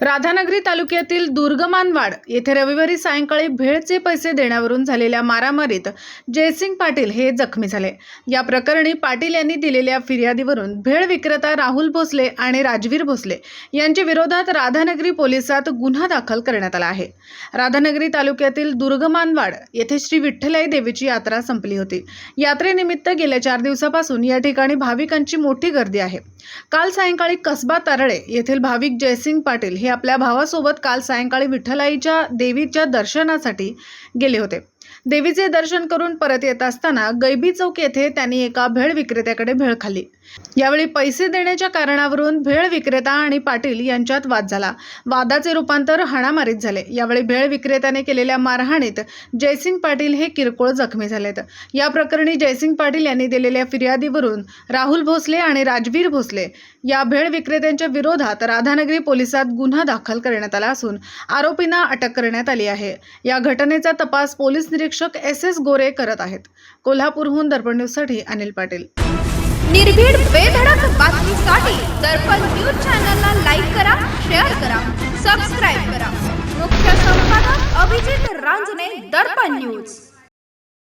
राधानगरी तालुक्यातील दुर्गमानवाड येथे रविवारी सायंकाळी भेळचे पैसे देण्यावरून झालेल्या मारामारीत जयसिंग पाटील हे जखमी झाले. या प्रकरणी पाटील यांनी दिलेल्या फिर्यादीवरून भेळ विक्रेता राहुल भोसले आणि राजवीर भोसले यांच्या विरोधात राधानगरी पोलिसात गुन्हा दाखल करण्यात आला आहे. राधानगरी तालुक्यातील दुर्गमानवाड येथे श्री विठ्ठलाई देवीची यात्रा संपली होती. यात्रेनिमित्त गेल्या चार दिवसापासून या ठिकाणी भाविकांची मोठी गर्दी आहे. काल सायंकाळी कसबा तारळे येथील भाविक जयसिंग पाटील हे आपल्या भावासोबत काल सायंकाळी विठ्ठलाईच्या देवीच्या दर्शनासाठी गेले होते. देवीचे दर्शन करून परत येत असताना गैबी चौक येथे त्यांनी एका भेळ विक्रेत्याकडे भेळ खाल्ली. यावेळी पैसे देण्याच्या कारणावरून भेळ विक्रेता आणि पाटील यांच्यात वाद झाला. वादाचे रूपांतर हाणामारीत झाले. यावेळी भेळ विक्रेत्याने केलेल्या मारहाणीत जयसिंग पाटील हे किरकोळ जखमी झालेत. या प्रकरणी जयसिंग पाटील यांनी दिलेल्या फिर्यादीवरून राहुल भोसले आणि राजवीर भोसले या भेळ विक्रेत्यांच्या विरोधात राधानगरी पोलिसात गुन्हा दाखल करण्यात आला असून आरोपींना अटक करण्यात आली आहे. या घटनेचा तपास पोलीस निरीक्षक एस एस गोरे करत आहेत. कोल्हापूरहून दर्पण न्यूजसाठी अनिल पाटील. निर्भीड बेधडक बातमीसाठी दर्पण न्यूज चॅनलला लाईक करा शेअर करा सबस्क्राईब करा. मुख्य संपादक अभिजित रांजणे दर्पण न्यूज.